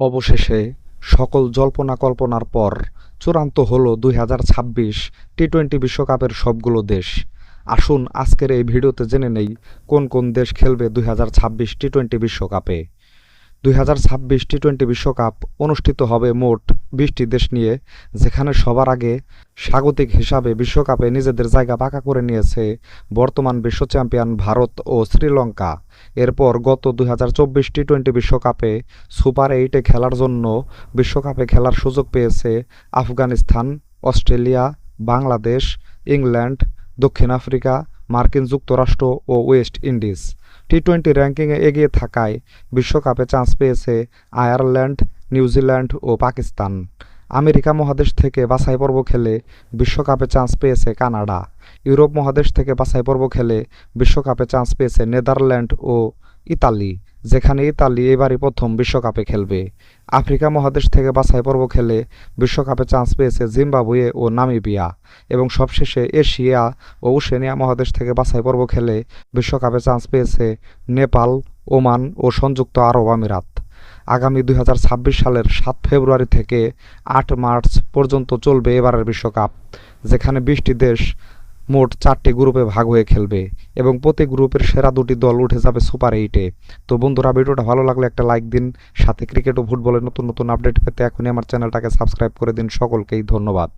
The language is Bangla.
অবশেষে সকল জল্পনা কল্পনার পর চূড়ান্ত হল দুই হাজার ছাব্বিশ টি টোয়েন্টি বিশ্বকাপের সবগুলো দেশ। আসুন আজকের এই ভিডিওতে জেনে নেই কোন কোন দেশ খেলবে দুই হাজার ছাব্বিশ টি টোয়েন্টি বিশ্বকাপে। দুই হাজার ছাব্বিশ টি টোয়েন্টি বিশ্বকাপ অনুষ্ঠিত হবে মোট বিশটি দেশ নিয়ে, যেখানে সবার আগে স্বাগতিক হিসাবে বিশ্বকাপে নিজেদের জায়গা পাকা করে নিয়েছে বর্তমান বিশ্ব চ্যাম্পিয়ন ভারত ও শ্রীলঙ্কা। এরপর গত দুই হাজার চব্বিশ টি টোয়েন্টি বিশ্বকাপে সুপার এইটে খেলার জন্য বিশ্বকাপে খেলার সুযোগ পেয়েছে আফগানিস্তান, অস্ট্রেলিয়া, বাংলাদেশ, ইংল্যান্ড, দক্ষিণ আফ্রিকা, মার্কিন যুক্তরাষ্ট্র ও ওয়েস্ট ইন্ডিজ। টি টোয়েন্টি র্যাঙ্কিংয়ে এগিয়ে থাকায় বিশ্বকাপে চান্স পেয়েছে আয়ারল্যান্ড নিউজিল্যান্ড ও পাকিস্তান। আমেরিকা মহাদেশ থেকে বাছাই পর্ব খেলে বিশ্বকাপে চান্স পেয়েছে কানাডা। ইউরোপ মহাদেশ থেকে বাছাই পর্ব খেলে বিশ্বকাপে চান্স পেয়েছে নেদারল্যান্ড ও ইতালি, যেখানে ইতালি এবারই প্রথম বিশ্বকাপে খেলবে। আফ্রিকা মহাদেশ থেকে বাছাই পর্ব খেলে বিশ্বকাপে চান্স পেয়েছে জিম্বাবুয়ে ও নামিবিয়া এবং সবশেষে এশিয়া ও ওশেনিয়া মহাদেশ থেকে বাছাই পর্ব খেলে বিশ্বকাপে চান্স পেয়েছে নেপাল, ওমান ও সংযুক্ত আরব আমিরাত। আগামী দুই হাজার ছাব্বিশ সালের সাত ফেব্রুয়ারি থেকে আট মার্চ পর্যন্ত চলবে এবারের বিশ্বকাপ, যেখানে বিশটি দেশ মোট চারটি গ্রুপে ভাগ হয়ে খেলবে এবং প্রতি গ্রুপের সেরা দুটি দল উঠে যাবে সুপার এইটে। তো বন্ধুরা, ভিডিওটা ভালো লাগলে একটা লাইক দিন, সাথে ক্রিকেট ও ফুটবলের নতুন নতুন আপডেট পেতে এখনই আমার চ্যানেলটাকে সাবস্ক্রাইব করে দিন। সকলকেই ধন্যবাদ।